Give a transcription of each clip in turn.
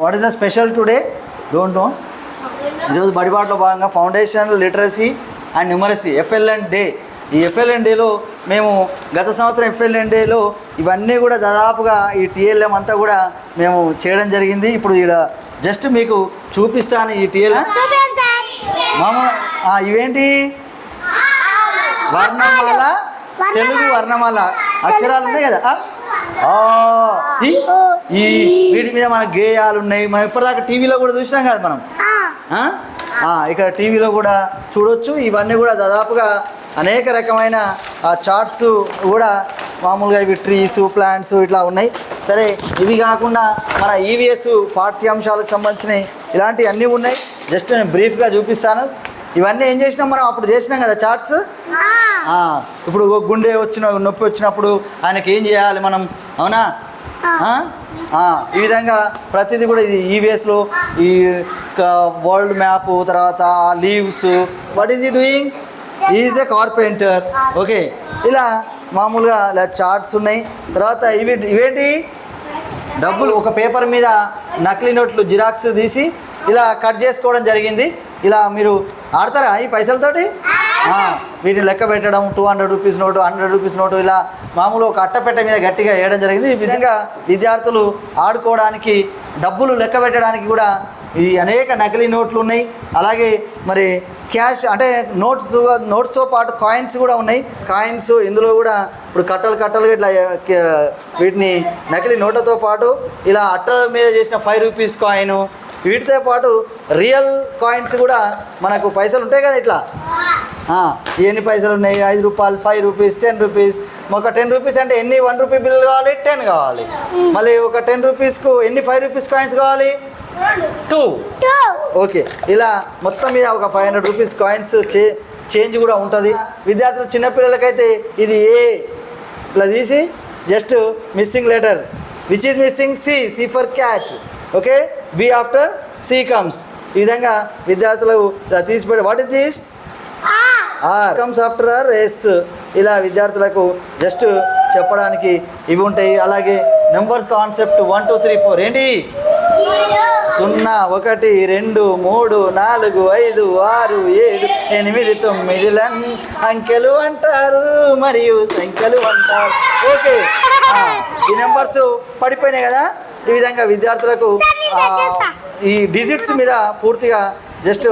What is the special today don't know ఈరోజు బడిబాట్లో భాగంగా foundation literacy and numeracy FLN day ఈ FLN డేలో మేము గత సంవత్సరం ఎఫ్ఎల్ఎన్ డేలో ఇవన్నీ కూడా దాదాపుగా ఈ టీఎల్ఎం అంతా కూడా మేము చేయడం జరిగింది. ఇప్పుడు ఇక్కడ జస్ట్ మీకు చూపిస్తాను ఈ టీఎల్ఎం మామూలు ఇవేంటి? వర్ణమాల తెలుగు వర్ణమాల. అక్షరాలు ఉన్నాయి కదా? ఈ, ఈ వీటి మీద మన గేయాలు ఉన్నాయి మనం ఇప్పటిదాకా టీవీలో కూడా చూసినాం కదా మనం. ఇక్కడ టీవీలో కూడా చూడొచ్చు. ఇవన్నీ కూడా దాదాపుగా అనేక రకమైన చార్ట్స్ కూడా మామూలుగా ఇవి ట్రీస్ ప్లాంట్స్ ఇట్లా ఉన్నాయి. సరే ఇవి కాకుండా మన ఈవీఎస్ పాఠ్యాంశాలకు సంబంధించినవి ఇలాంటివి అన్నీ ఉన్నాయి. జస్ట్ నేను బ్రీఫ్గా చూపిస్తాను. ఇవన్నీ ఏం చేసినాం మనం? అప్పుడు చేసినాం కదా చార్ట్స్ ఇప్పుడు గుండె వచ్చిన నొప్పి వచ్చినప్పుడు ఆయనకి ఏం చేయాలి మనం? అవునా? ఈ విధంగా ప్రతిదీ కూడా ఇది ఈవీఎస్లో ఈ వరల్డ్ మ్యాప్ తర్వాత leaves what is he doing is a carpenter okay ఇలా మామూలుగా ఇలా చార్ట్స్ ఉన్నాయి. తర్వాత ఇవి ఇవేంటి? డబ్బులు ఒక పేపర్ మీద నకిలీ నోట్లు జిరాక్స్ తీసి ఇలా కట్ చేసుకోవడం జరిగింది. ఇలా మీరు ఆడతారా ఈ పైసలతోటి? వీటిని లెక్క పెట్టడం two hundred rupees note hundred rupees note ఇలా మామూలు ఒక అట్టపెట్ట మీద గట్టిగా వేయడం జరిగింది. ఈ విధంగా విద్యార్థులు ఆడుకోవడానికి డబ్బులు లెక్క పెట్టడానికి కూడా ఈ అనేక నకిలీ నోట్లు ఉన్నాయి. అలాగే మరి క్యాష్ అంటే నోట్స్ నోట్స్తో పాటు కాయిన్స్ కూడా ఉన్నాయి. కాయిన్స్ ఇందులో కూడా ఇప్పుడు కట్టలు కట్టలుగా ఇట్లా వీటిని నకిలీ నోట్లతో పాటు ఇలా అట్టల మీద చేసిన ఫైవ్ రూపీస్ కాయిన్ వీటితో పాటు రియల్ కాయిన్స్ కూడా మనకు పైసలు ఉంటాయి కదా ఇట్లా. ఎన్ని పైసలు ఉన్నాయి? ఐదు రూపాయలు ఫైవ్ రూపీస్ టెన్ రూపీస్ ఒక టెన్ రూపీస్ అంటే ఎన్ని? వన్ రూపీ బిల్లు కావాలి టెన్ కావాలి. మళ్ళీ ఒక టెన్ రూపీస్కు ఎన్ని ఫైవ్ రూపీస్ కాయిన్స్ కావాలి? టూ ఓకే ఇలా మొత్తం మీద ఒక ఫైవ్ హండ్రెడ్ రూపీస్ కాయిన్స్ చే చేంజ్ కూడా ఉంటుంది. విద్యార్థులు చిన్నపిల్లలకైతే ఇది ఏ ఇట్లా తీసి just missing letter which is missing C C for cat okay B after C comes ఈ విధంగా విద్యార్థులు ఇలా తీసి పెట్టి what is this R comes after R S. ఇలా విద్యార్థులకు జస్ట్ చెప్పడానికి ఇవి ఉంటాయి. అలాగే numbers concept one two three four. ఏంటి? సున్నా ఒకటి రెండు మూడు నాలుగు ఐదు ఆరు ఏడు ఎనిమిది తొమ్మిది అంకెలు అంటారు మరియు సంఖ్యలు అంటారు. ఓకే. ఈ నెంబర్స్ పడిపోయినాయి కదా. ఈ విధంగా విద్యార్థులకు ఈ డిజిట్స్ మీద పూర్తిగా జస్ట్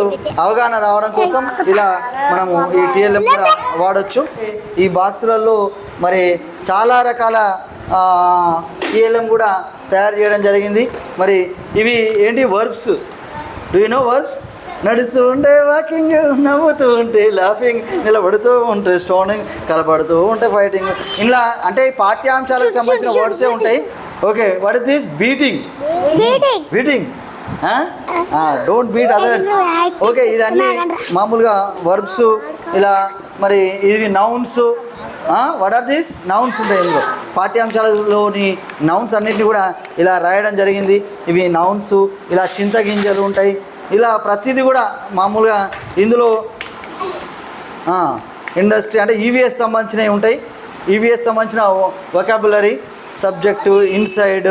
అవగాహన రావడం కోసం ఇలా మనము ఈ టీఎల్ఎం కూడా వాడచ్చు. ఈ బాక్సులలో మరి చాలా రకాల టీఎల్ఎం కూడా తయారు చేయడం జరిగింది. మరి ఇవి ఏంటి verbs? Do you know verbs? నడుస్తూ ఉంటే వాకింగ్ నవ్వుతూ ఉంటే లాఫింగ్ నిలబడుతూ ఉంటే స్టోనింగ్ కలపడుతూ ఉంటే ఫైటింగ్. ఇలా అంటే పాఠ్యాంశాలకు సంబంధించిన వర్డ్సే ఉంటాయి. Okay what is this beating beating don't beat others okay ఇదన్నీ మామూలుగా వర్బ్స్ ఇలా మరి ఇవి nouns what are these nouns ఉంటాయి ఇందులో. పాఠ్యాంశాలలోని నౌన్స్ అన్నిటిని కూడా ఇలా రాయడం జరిగింది. ఇవి నౌన్స్ ఇలా చింతగింజలు ఉంటాయి. ఇలా ప్రతిదీ కూడా మామూలుగా ఇందులో ఇండస్ట్రీ అంటే ఈవీఎస్ సంబంధించినవి ఉంటాయి. ఈవీఎస్ సంబంధించిన వొకాబులరీ సబ్జెక్టు ఇన్సైడ్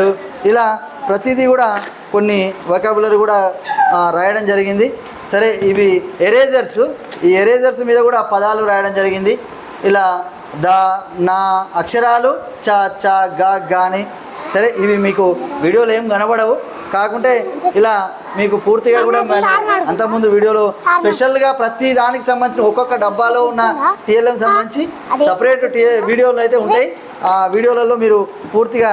ఇలా ప్రతిదీ కూడా కొన్ని వొకాబులరీ కూడా రాయడం జరిగింది. సరే ఇవి ఎరేజర్స్ ఈ ఎరేజర్స్ మీద కూడా పదాలు రాయడం జరిగింది. ఇలా ద నా అక్షరాలు చ చ గా గాని సరే ఇవి మీకు వీడియోలు ఏం కనబడవు. కాకుంటే ఇలా మీకు పూర్తిగా కూడా అంతకుముందు వీడియోలో స్పెషల్గా ప్రతి దానికి సంబంధించిన ఒక్కొక్క డబ్బాలో ఉన్న టీఎల్ఎం సంబంధించి సపరేట్ టీ వీడియోలు అయితే ఉంటాయి. ఆ వీడియోలలో మీరు పూర్తిగా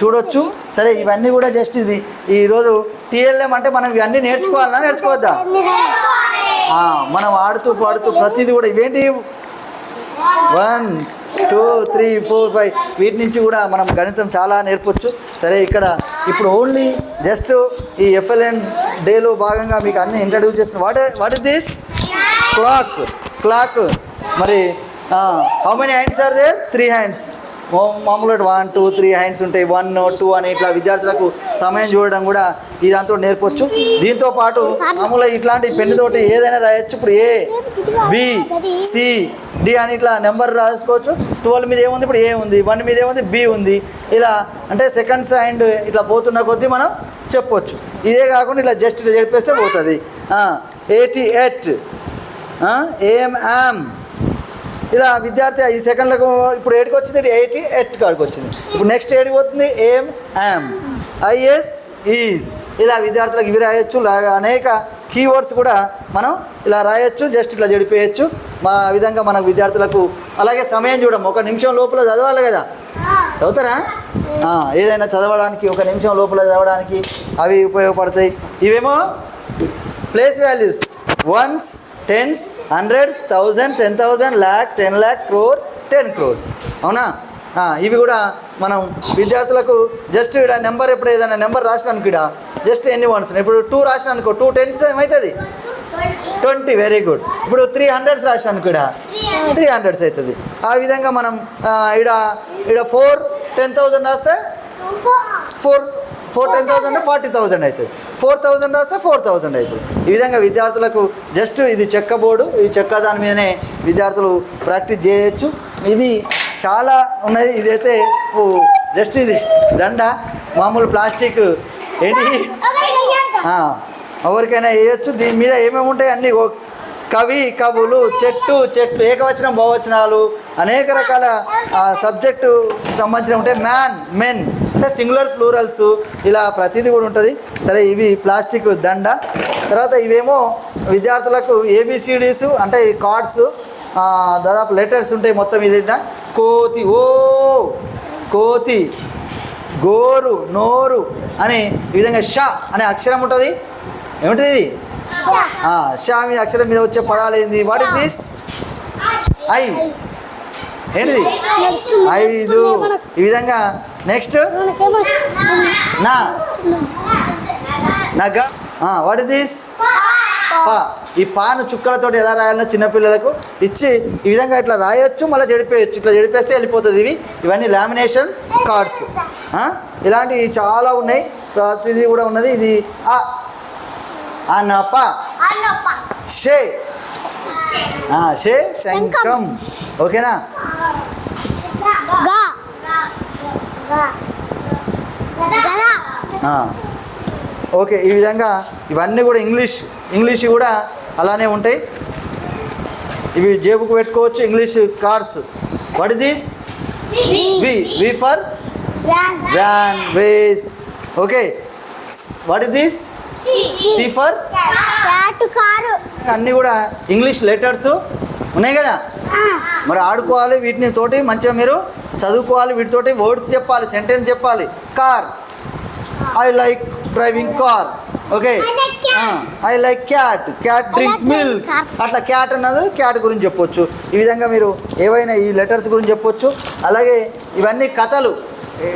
చూడొచ్చు. సరే ఇవన్నీ కూడా జస్ట్ ఇది. ఈరోజు టీఎల్ఎం అంటే మనం ఇవన్నీ నేర్చుకోవాలన్నా నేర్చుకోవద్దా? మనం ఆడుతూ పాడుతూ ప్రతిదీ కూడా ఇవేంటి? One two three four five వీటి నుంచి కూడా మనం గణితం చాలా నేర్పొచ్చు. సరే ఇక్కడ ఇప్పుడు ఓన్లీ జస్ట్ ఈ ఎఫ్ఎల్ఎన్ డేలో భాగంగా మీకు అన్ని ఇంట్రడ్యూస్ చేస్తున్న what what is this clock clock మరి how many hands are they three hands మామూలుగా వన్ టూ త్రీ హ్యాండ్స్ ఉంటాయి. వన్ టూ అని ఇట్లా విద్యార్థులకు సమయం చూడడం కూడా ఈ దాంతో నేర్పొచ్చు. దీంతో పాటు మామూలుగా ఇట్లాంటి పెన్నుతోటి ఏదైనా రాయొచ్చు. ఇప్పుడు ఏ బి సి డి అని ఇట్లా నెంబర్ రాసుకోవచ్చు. ట్వెల్వ్ మీద ఏముంది? ఇప్పుడు ఏ ఉంది. వన్ మీద ఏముంది? బి ఉంది. ఇలా అంటే సెకండ్స్ అండ్ ఇట్లా పోతున్న కొద్దీ మనం చెప్పొచ్చు. ఇదే కాకుండా ఇలా జస్ట్ ఇట్లా చెప్పేస్తే పోతుంది. ఏటీ ఎట్ ఏఎం యామ్ ఇలా విద్యార్థి ఈ సెకండ్లకు ఇప్పుడు ఏడికి వచ్చింది ఎయిటీ ఎట్ కాడికి వచ్చింది. ఇప్పుడు నెక్స్ట్ ఏడికి పోతుంది? ఏం యామ్ ఐఎస్ ఈజ్ ఇలా విద్యార్థులకు ఇవి రాయొచ్చు. లాగా అనేక కీవర్డ్స్ కూడా మనం ఇలా రాయొచ్చు జస్ట్ ఇట్లా జడిపేయచ్చు మా విధంగా మన విద్యార్థులకు అలాగే సమయం చూడము. ఒక నిమిషం లోపల చదవాలి కదా. చదువుతారా? ఏదైనా చదవడానికి ఒక నిమిషం లోపల చదవడానికి అవి ఉపయోగపడతాయి. ఇవేమో? Place values. Ones tens hundreds thousand ten thousand lakh ten lakh crore ten crores. అవునా? ఇవి కూడా మనం విద్యార్థులకు జస్ట్ ఇక్కడ నెంబర్ ఎప్పుడు ఏదైనా నెంబర్ రాసినాను ఇక్కడ జస్ట్ ఎన్ని వన్స్ ఇప్పుడు టూ రాసిన అనుకో టూ టెన్స్ ఏమవుతుంది ట్వంటీ వెరీ గుడ్ ఇప్పుడు త్రీ హండ్రెడ్స్ రాసినాను ఇక్కడ. త్రీ హండ్రెడ్స్ అవుతుంది ఆ విధంగా మనం ఇక్కడ ఇక్కడ ఫోర్ టెన్ థౌజండ్ రాస్తే four four ten thousand forty thousand అవుతుంది ఫోర్ థౌసండ్ రాస్తే ఫోర్ థౌసండ్ అవుతుంది ఈ విధంగా విద్యార్థులకు జస్ట్ ఇది చెక్క బోర్డు. ఈ చెక్క దాని మీదనే విద్యార్థులు ప్రాక్టీస్ చేయొచ్చు. ఇది చాలా ఉన్నది. ఇదైతే జస్ట్ ఇది దండ. మామూలు ప్లాస్టిక్. ఏంటి? ఎవరికైనా వేయచ్చు. దీని మీద ఏమేమి ఉంటాయి అన్నీ ఓ- కవి కవులు చెట్టు చెట్టు ఏకవచనం బహువచనాలు అనేక రకాల సబ్జెక్టు సంబంధించిన ఉంటాయి. మ్యాన్ మెన్ అంటే సింగులర్ ప్లూరల్స్ ఇలా ప్రతిదీ కూడా ఉంటుంది. సరే ఇవి ప్లాస్టిక్ దండ. తర్వాత ఇవేమో విద్యార్థులకు ఏబిసిడీస్ అంటే ఈ కార్డ్స్ దాదాపు లెటర్స్ ఉంటాయి మొత్తం ఇది కోతి ఓ కోతి గోరు నోరు అని ఈ విధంగా ష అనే అక్షరం ఉంటుంది. ఏమిటి ఇది అక్షరం మీద వచ్చే పదాలు ఏంది? What is this I. ఏంటిది? ఐదు. ఈ విధంగా. నెక్స్ట్ నా. నగ. వాట్ ఇస్ దిస్ పా. ఈ పాను చుక్కలతోటి ఎలా రాయాలనో చిన్నపిల్లలకు ఇచ్చి ఈ విధంగా ఇట్లా రాయొచ్చు మళ్ళీ జడిపేయచ్చు ఇట్లా జడిపేస్తే వెళ్ళిపోతుంది ఇవి. ఇవన్నీ లామినేషన్ కార్డ్స్ ఇలాంటివి చాలా ఉన్నాయి. ప్రతిదీ కూడా ఉన్నది. ఇది అనప. షే. ఆ, షే శంఖం. ఓకేనా. ఓకే ఈ విధంగా ఇవన్నీ కూడా ఇంగ్లీష్ ఇంగ్లీష్ కూడా అలానే ఉంటాయి. ఇవి జేబుకు పెట్టుకోవచ్చు English cards what is this V. V. For van. Vase. Okay. What is this C for? Car. అన్నీ కూడా ఇంగ్లీష్ లెటర్స్ ఉన్నాయి కదా? మరి ఆడుకోవాలి వీటిని తోటి మంచిగా మీరు చదువుకోవాలి వీటితోటి వర్డ్స్ చెప్పాలి సెంటెన్స్ చెప్పాలి. Car. I like driving car okay I like cat. I like cat cat drinks like milk cat. అట్లా క్యాట్ అన్నది క్యాట్ గురించి చెప్పొచ్చు. ఈ విధంగా మీరు ఏవైనా ఈ లెటర్స్ గురించి చెప్పొచ్చు. అలాగే ఇవన్నీ కథలు.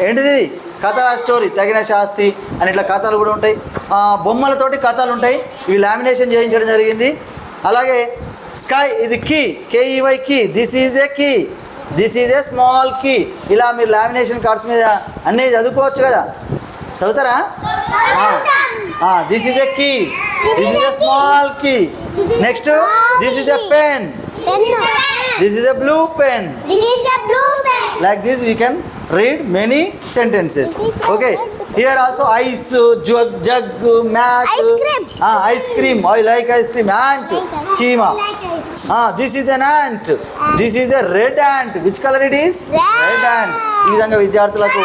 ఏంటిది కథ స్టోరీ తగిన శాస్తి అని ఇట్లా కథలు కూడా ఉంటాయి. బొమ్మలతోటి కథలు ఉంటాయి. ఇవి లామినేషన్ చేయించడం జరిగింది. అలాగే స్కై ఇది key K E Y key this is a key this is a small key ఇలా మీరు లామినేషన్ కార్డ్స్ మీద అన్నీ చదువుకోవచ్చు కదా. చదువుతారా? This is a key this is a small key next this is a pen this is a blue pen this is the read many sentences. Okay. Here also ice, jug, jug, mat. Ice cream. Uh, ice cream. I like ice cream. And chima. This is an ant. This is a red ant. Which color it is? Red. ant. ఈ విధంగా విద్యార్థులకు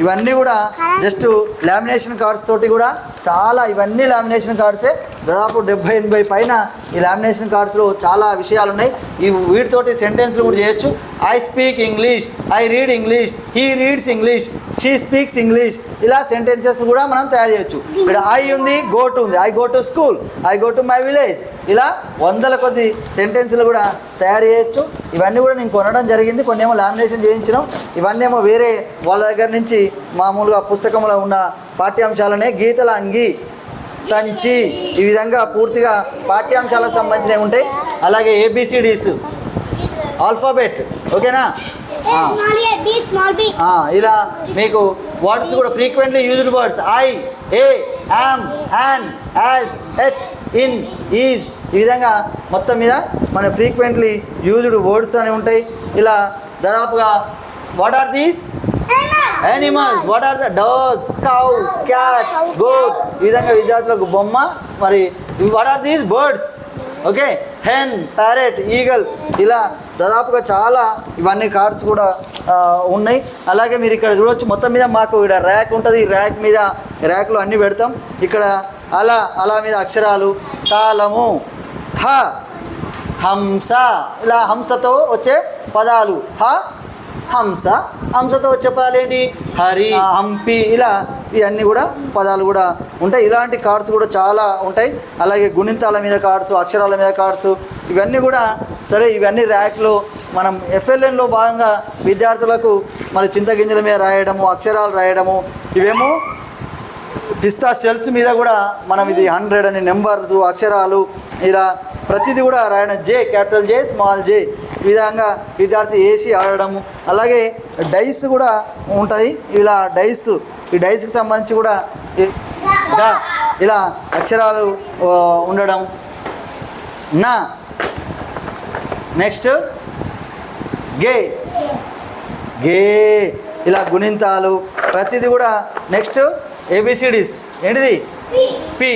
ఇవన్నీ కూడా just lamination cards తోటి కూడా చాలా ఇవన్నీ lamination కార్డ్సే దాదాపు డెబ్బై ఎనభై పైన ఈ లామినేషన్ కార్డ్స్లో చాలా విషయాలు ఉన్నాయి ఈ వీటితోటి సెంటెన్స్లు కూడా చేయొచ్చు. I speak English I read English he reads English she speaks English ఇలా సెంటెన్సెస్ కూడా మనం తయారు చేయొచ్చు. ఇక్కడ ఐ ఉంది గో టు ఉంది. I go to school I go to my village ఇలా వందల కొద్ది సెంటెన్స్లు కూడా తయారు చేయొచ్చు. ఇవన్నీ కూడా నేను కొనడం జరిగింది. కొన్ని ఏమో లామినేషన్ చేయించడం ఇవన్నీ ఏమో వేరే వాళ్ళ దగ్గర నుంచి మామూలుగా పుస్తకంలో ఉన్న పాఠ్యాంశాలనే గీతల అంగి సంచి ఈ విధంగా పూర్తిగా పాఠ్యాంశాలకు సంబంధించినవి ఉంటాయి. అలాగే ఏబిసిడీస్ ఆల్ఫాబెట్ ఓకేనా? ఇలా మీకు వర్డ్స్ కూడా frequently used words I A am an as at in is. ఈ విధంగా మొత్తం మీద మన ఫ్రీక్వెంట్లీ యూజ్డ్ వర్డ్స్ అని ఉంటాయి. ఇలా దాదాపుగా what are these animals what are the dog cow cat goat ఈ విధంగా విద్యార్థులకు బొమ్మ మరి what are these birds okay hen parrot eagle ఇలా దాదాపుగా చాలా ఇవన్నీ కార్డ్స్ కూడా ఉన్నాయి. అలాగే మీరు ఇక్కడ చూడొచ్చు మొత్తం మీద మాకు ఇక్కడ ర్యాక్ ఉంటుంది. ఈ ర్యాక్ మీద ర్యాక్లో అన్నీ పెడతాం. ఇక్కడ అలా అలా మీద అక్షరాలు. తాళము. హ. హంస. ఇలా హంసతో వచ్చే పదాలు. హ. హంస. హంసతో వచ్చే పదాలు ఏంటి హరి హంపి. ఇలా ఇవన్నీ కూడా పదాలు కూడా ఉంటాయి. ఇలాంటి కార్డ్స్ కూడా చాలా ఉంటాయి. అలాగే గుణింతాల మీద కార్డ్స్ అక్షరాల మీద కార్డ్స్ ఇవన్నీ కూడా సరే ఇవన్నీ ర్యాక్లో మనం ఎఫ్ఎల్ఎన్లో భాగంగా విద్యార్థులకు మరి చింతగింజల మీద రాయడము అక్షరాలు రాయడము ఇవేమో పిస్తా సెల్స్ మీద కూడా మనం ఇది హండ్రెడ్ అని నెంబర్స్ అక్షరాలు ఇలా ప్రతిదీ కూడా రాయడం. J capital J small J. ఈ విధంగా విద్యార్థి వేసి ఆడడము. అలాగే డైస్ కూడా ఉంటాయి. ఇలా డైస్ ఈ డైస్కి సంబంధించి కూడా ఇలా అక్షరాలు ఉండడం. నా. నెక్స్ట్. గే. గే. ఇలా గుణింతాలు. ప్రతిదీ కూడా నెక్స్ట్. ఏబిసిడీస్ ఏంటిది? పి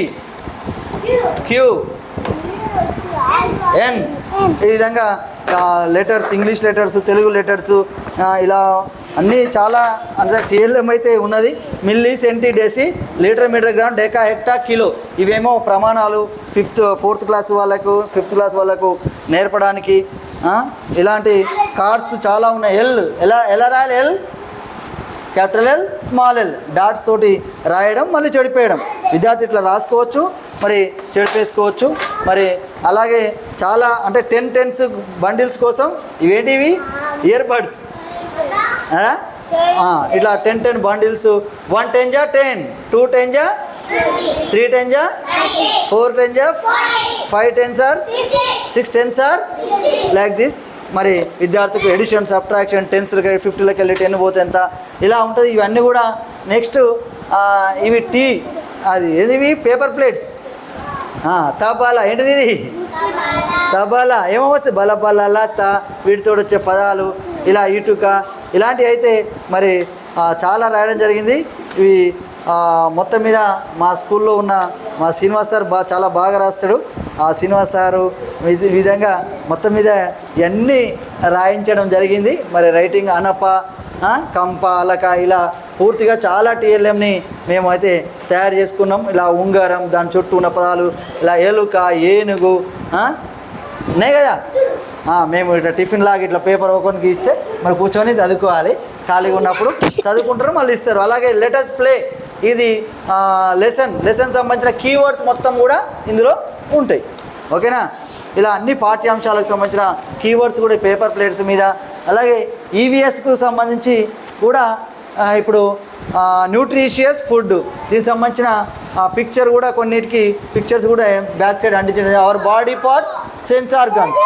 క్యూ ఎన్ ఈ విధంగా letters English letters Telugu letters ఇలా అన్నీ చాలా అంటే టీఎల్ఎం అయితే ఉన్నది. Milli centi deci litre metre gram deca hecto kilo. ఇవేమో ప్రమాణాలు ఫిఫ్త్ ఫోర్త్ క్లాస్ వాళ్ళకు ఫిఫ్త్ క్లాస్ వాళ్ళకు నేర్పడానికి ఇలాంటి కార్డ్స్ చాలా ఉన్నాయి. ఎల్ ఎలా ఎలా రాయాలి L capital L small L dots తోటి రాయడం మళ్ళీ చెడిపేయడం. విద్యార్థి ఇట్లా రాసుకోవచ్చు మరి చెడిపేసుకోవచ్చు. మరి అలాగే చాలా అంటే టెన్ టెన్స్ బండిల్స్ కోసం ఇవేంటివి? ఇయర్ బడ్స్ ఇట్లా ten ten bundles. One ten జా టెన్ టూ టెన్ జా త్రీ టెన్ జా ఫోర్ టెన్ జా five ten sir six ten sir like this మరి విద్యార్థికి ఎడిషన్ సబ్ట్రాక్షన్ టెన్స్లకి ఫిఫ్టీలోకి వెళ్ళి టెన్ పోతే ఎంత? ఇలా ఉంటుంది. ఇవన్నీ కూడా నెక్స్ట్ ఇవి టీ అది ఏది పేపర్ ప్లేట్స్ తబాలా. ఏంటిది ఇది? తబాలా. ఏమవచ్చు బలబల బల లత వీటితో వచ్చే పదాలు ఇలా ఇటుక ఇలాంటివి అయితే మరి చాలా రాయడం జరిగింది. ఇవి మొత్తం మీద మా స్కూల్లో ఉన్న మా శ్రీనివాస్ సార్ బా చాలా బాగా రాస్తాడు. ఆ శ్రీనివాస్ సారు ఈ విధంగా మొత్తం మీద ఇవన్నీ రాయించడం జరిగింది. మరి రైటింగ్ అనప కంప అలక ఇలా పూర్తిగా చాలా టీఎల్ఎంని మేము అయితే తయారు చేసుకున్నాం. ఇలా ఉంగరం దాని చుట్టూ ఉన్న పదాలు ఇలా ఎలుక ఏనుగు ఉన్నాయి కదా? మేము ఇట్లా టిఫిన్ లాగా ఇట్లా పేపర్ ఒకరికి ఇస్తే మరి కూర్చొని చదువుకోవాలి. ఖాళీగా ఉన్నప్పుడు చదువుకుంటారు మళ్ళీ ఇస్తారు. అలాగే లెటర్స్ ప్లే ఇది లెసన్ లెసన్ సంబంధించిన కీవర్డ్స్ మొత్తం కూడా ఇందులో ఉంటాయి. ఓకేనా? ఇలా అన్ని పాఠ్యాంశాలకు సంబంధించిన కీవర్డ్స్ కూడా పేపర్ ప్లేట్స్ మీద అలాగే ఈవీఎస్కు సంబంధించి కూడా ఇప్పుడు న్యూట్రిషియస్ ఫుడ్ దీనికి సంబంధించిన పిక్చర్ కూడా కొన్నిటికి పిక్చర్స్ కూడా back side అంటించడం our body parts sense organs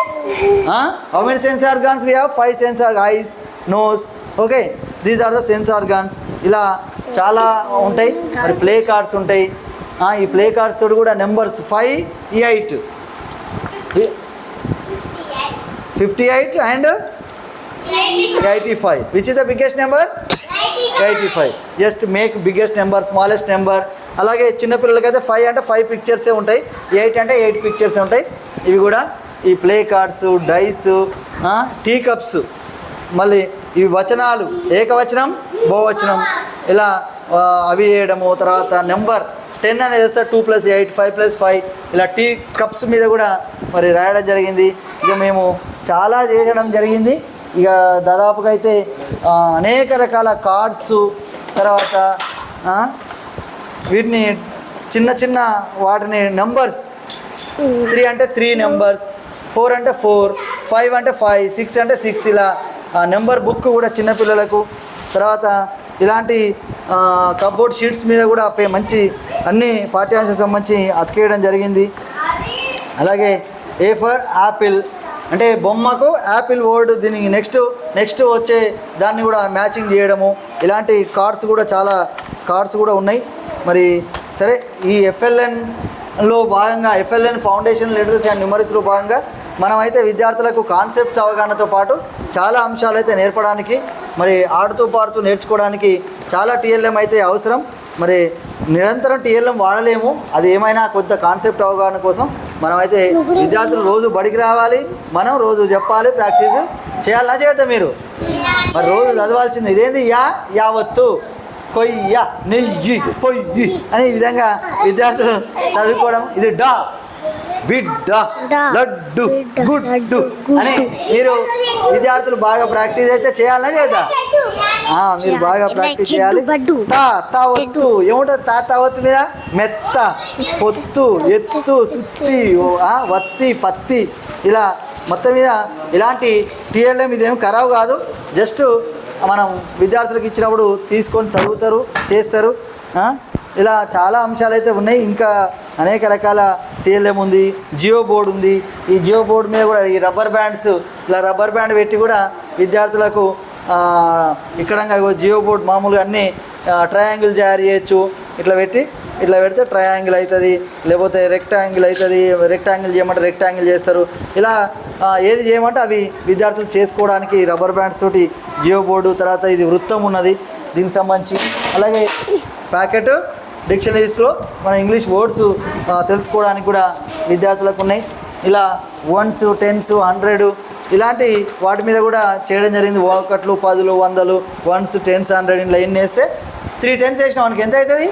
how many sense organs we have five sense eyes nose okay these are the sense organs ఇలా చాలా ఉంటాయి. మరి ప్లే కార్డ్స్ ఉంటాయి. ఈ ప్లే కార్డ్స్ తోటి కూడా numbers five eight fifty eight and eighty five which is the biggest number eighty five just make biggest number smallest number అలాగే చిన్నపిల్లలకైతే ఫైవ్ అంటే ఫైవ్ పిక్చర్సే ఉంటాయి. ఎయిట్ అంటే ఎయిట్ పిక్చర్సే ఉంటాయి. ఇవి కూడా ఈ play cards dice tea cups మళ్ళీ ఇవి వచనాలు. ఏకవచనం? బహువచనం. ఇలా అవి వేయడము తర్వాత నెంబర్ టెన్ అనేది వస్తే two plus eight five plus five. ఇలా టీ కప్స్ మీద కూడా మరి రాయడం జరిగింది. ఇక మేము చాలా చేయడం జరిగింది. ఇక దాదాపుగా అయితే అనేక రకాల కార్డ్స్ తర్వాత వీటిని చిన్న చిన్న వాటిని నెంబర్స్. త్రీ అంటే త్రీ నెంబర్స్ ఫోర్ అంటే ఫోర్ ఫైవ్ అంటే ఫైవ్ సిక్స్ అంటే సిక్స్ ఇలా ఆ నెంబర్ బుక్ కూడా చిన్నపిల్లలకు తర్వాత ఇలాంటి కబోర్డ్ షీట్స్ మీద కూడా మంచి అన్ని పాఠ్యాంశాలకు సంబంధించి అతికేయడం జరిగింది. అలాగే ఏ ఫర్ యాపిల్ అంటే బొమ్మకు యాపిల్ వర్డ్ దీనికి నెక్స్ట్ నెక్స్ట్ వచ్చే దాన్ని కూడా మ్యాచింగ్ చేయడము ఇలాంటి కార్డ్స్ కూడా చాలా కార్డ్స్ కూడా ఉన్నాయి. మరి సరే ఈ ఎఫ్ఎల్ఎన్లో భాగంగా ఎఫ్ఎల్ఎన్ ఫౌండేషన్ లిటరసీ అండ్ న్యూమరీస్లో భాగంగా మనమైతే విద్యార్థులకు కాన్సెప్ట్స్ అవగాహనతో పాటు చాలా అంశాలు అయితే నేర్పడానికి మరి ఆడుతూ పాడుతూ నేర్చుకోవడానికి చాలా టీఎల్ఎం అయితే అవసరం. మరి నిరంతరం టీఎల్ఎం వాడలేము. అది ఏమైనా కొంత కాన్సెప్ట్ అవగాహన కోసం మనమైతే విద్యార్థులు రోజు బడికి రావాలి. మనం రోజు చెప్పాలి ప్రాక్టీస్ చేయాలా. చేయొద్దా మీరు? మరి రోజు చదవాల్సింది ఇదేంది? యా యావత్తు. కొయ్య నెయ్యి పొయ్యి అనే విధంగా విద్యార్థులు చదువుకోవడం. ఇది డా. బిడ్డ లడ్డు గుడ్డు. అని. మీరు విద్యార్థులు బాగా ప్రాక్టీస్ అయితే చేయాలా చేద్దా ఆ, మీరు బాగా. ప్రాక్టీస్ చేయాలి. బడ్డు. తా తా ఒత్తు. ఏముంటుంది? తా తా ఒత్తు మీద మెత్త పొత్తు ఎత్తు సుత్తి వత్తి పత్తి. ఇలా మొత్తం మీద ఇలాంటి టీఎల్ఎం ఇదేం ఖరాబ్ కాదు. జస్ట్ మనం విద్యార్థులకు ఇచ్చినప్పుడు తీసుకొని చదువుతారు చేస్తారు. ఇలా చాలా అంశాలు అయితే ఉన్నాయి. ఇంకా అనేక రకాల టీఎల్ఎం ఉంది జియో బోర్డు ఉంది. ఈ జియో బోర్డు మీద కూడా ఈ రబ్బర్ బ్యాండ్స్ ఇలా రబ్బర్ బ్యాండ్ పెట్టి కూడా విద్యార్థులకు ఇక్కడ జియో బోర్డ్ మామూలుగా అన్ని ట్రయాంగిల్ తయారు చేయొచ్చు. ఇట్లా పెట్టి ఇట్లా పెడితే ట్రయాంగిల్ అవుతుంది లేకపోతే రెక్టాంగిల్ అవుతుంది రెక్టాంగిల్ చేయమంటే రెక్టాంగిల్ చేస్తారు. ఇలా ఏది చేయమంటే అవి విద్యార్థులు చేసుకోవడానికి రబ్బర్ బ్యాండ్స్ తోటి జియో బోర్డు తర్వాత ఇది వృత్తం ఉన్నది. దీనికి సంబంధించి అలాగే ప్యాకెట్ డిక్షనరీస్లో మన ఇంగ్లీష్ వర్డ్స్ తెలుసుకోవడానికి కూడా విద్యార్థులకు ఉన్నాయి. ఇలా వన్స్ టెన్స్ హండ్రెడ్ ఇలాంటి వాటి మీద కూడా చేయడం జరిగింది. ఒకట్లు పదులు వందలు వన్స్ టెన్స్ హండ్రెడ్ ఇలా ఎన్ని వేస్తే త్రీ టెన్స్ వేసిన మనకి ఎంత అవుతుంది?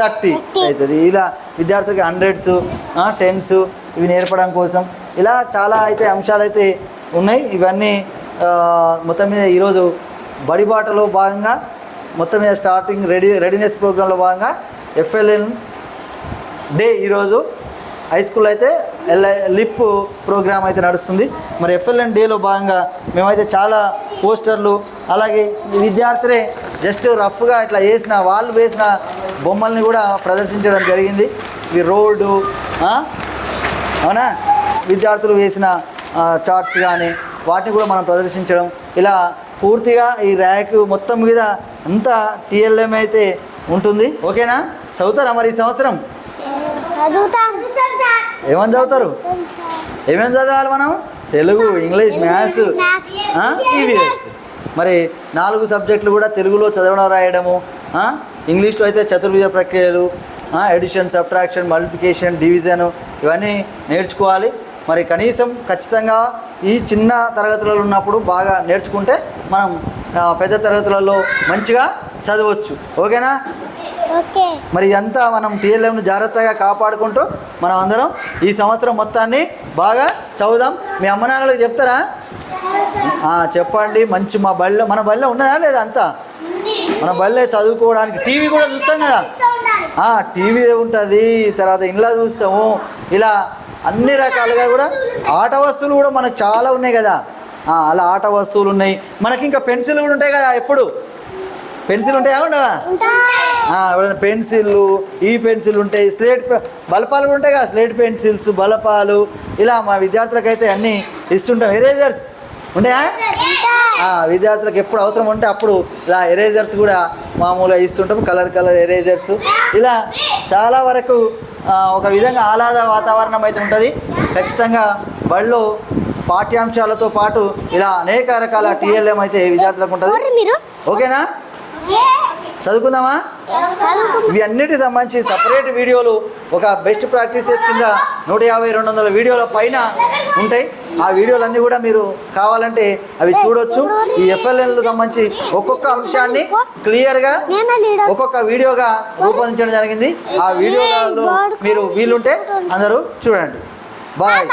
థర్టీ. అవుతుంది. ఇలా విద్యార్థులకి హండ్రెడ్స్ టెన్స్ ఇవి నేర్పడం కోసం ఇలా చాలా అయితే అంశాలు అయితే ఉన్నాయి. ఇవన్నీ మొత్తం మీద ఈరోజు బడిబాటలో భాగంగా మొత్తం మీద స్టార్టింగ్ రెడీ రెడీనెస్ ప్రోగ్రాంలో భాగంగా ఎఫ్ఎల్ఎన్ డే ఈరోజు. హై స్కూల్ అయితే ఎల్ లిప్ ప్రోగ్రామ్ అయితే నడుస్తుంది. మరి ఎఫ్ఎల్ఎన్ డేలో భాగంగా మేమైతే చాలా పోస్టర్లు అలాగే ఈ విద్యార్థులే జస్ట్ రఫ్గా ఇట్లా వేసిన వాళ్ళు వేసిన బొమ్మల్ని కూడా ప్రదర్శించడం జరిగింది. ఈ రోడ్డు అవునా? విద్యార్థులు వేసిన చార్ట్స్ కానీ వాటిని కూడా మనం ప్రదర్శించడం. ఇలా పూర్తిగా ఈ ర్యాక్ మొత్తం మీద అంతా టీఎల్ఎం అయితే ఉంటుంది. ఓకేనా? చదువుతారా మరి ఈ సంవత్సరం? ఏమని చదువుతారు? ఏమేమి చదవాలి మనం? తెలుగు ఇంగ్లీష్ మ్యాథ్స్ ఈవీఎస్ మరి నాలుగు సబ్జెక్టులు కూడా తెలుగులో చదవడం రాయడము ఇంగ్లీష్లో అయితే చతుర్విధ ప్రక్రియలు ఎడిషన్ సబ్ట్రాక్షన్ మల్టిప్లికేషన్ డివిజన్ ఇవన్నీ నేర్చుకోవాలి. మరి కనీసం ఖచ్చితంగా ఈ చిన్న తరగతులలో ఉన్నప్పుడు బాగా నేర్చుకుంటే మనం పెద్ద తరగతులలో మంచిగా చదవచ్చు. ఓకేనా? ఓకే. మరి ఇదంతా మనం టీఎల్ఎంను జాగ్రత్తగా కాపాడుకుంటూ మనం అందరం ఈ సంవత్సరం మొత్తాన్ని బాగా చదువుదాం. మీ అమ్మ నాన్నలకు చెప్తారా? చెప్పండి. మంచి మా బళ్ళ మన బళ్ళ ఉన్నదా లేదా అంతా? మన బళ్ళే చదువుకోవడానికి టీవీ కూడా చూస్తాం కదా? టీవీ ఉంటుంది? తర్వాత ఇంట్లో చూస్తాము. ఇలా అన్ని రకాలుగా కూడా ఆట వస్తువులు కూడా మనకు చాలా ఉన్నాయి కదా. అలా ఆట వస్తువులు ఉన్నాయి. మనకి ఇంకా పెన్సిల్ కూడా ఉంటాయి కదా ఎప్పుడు? పెన్సిల్ ఉంటాయా? ఉండవా? ఎవరైనా పెన్సిళ్ళు ఈ పెన్సిల్ ఉంటాయి స్లేట్ బలపాలు కూడా ఉంటాయి కదా స్లేట్ పెన్సిల్స్ బలపాలు. ఇలా మా విద్యార్థులకైతే అన్నీ ఇస్తుంటాం. ఎరేజర్స్ ఉంటాయా. ఆ, విద్యార్థులకు ఎప్పుడు అవసరం ఉంటే అప్పుడు ఇలా ఎరేజర్స్ కూడా మామూలుగా ఇస్తుంటాం. Colour colour erasers. ఇలా చాలా వరకు ఒక విధంగా ఆహ్లాద వాతావరణం అయితే ఉంటుంది. ఖచ్చితంగా బడిలో పాఠ్యాంశాలతో పాటు ఇలా అనేక రకాల టీఎల్ఎం అయితే విద్యార్థులకు ఉంటుంది? ఓకేనా? చదువుకుందామా? చదువుకుందాం ఇవి అన్నిటికి సంబంధించి సపరేట్ వీడియోలు ఒక బెస్ట్ ప్రాక్టీసెస్ కింద నూట యాభై రెండు వందల వీడియోల పైన ఉంటాయి. ఆ వీడియోలన్నీ కూడా మీరు కావాలంటే అవి చూడొచ్చు. ఈ ఎఫ్ఎల్ఎన్లకు సంబంధించి ఒక్కొక్క అంశాన్ని క్లియర్గా ఒక్కొక్క వీడియోగా రూపొందించడం జరిగింది. ఆ వీడియోలలో మీరు వీలుంటే అందరూ చూడండి. బాయ్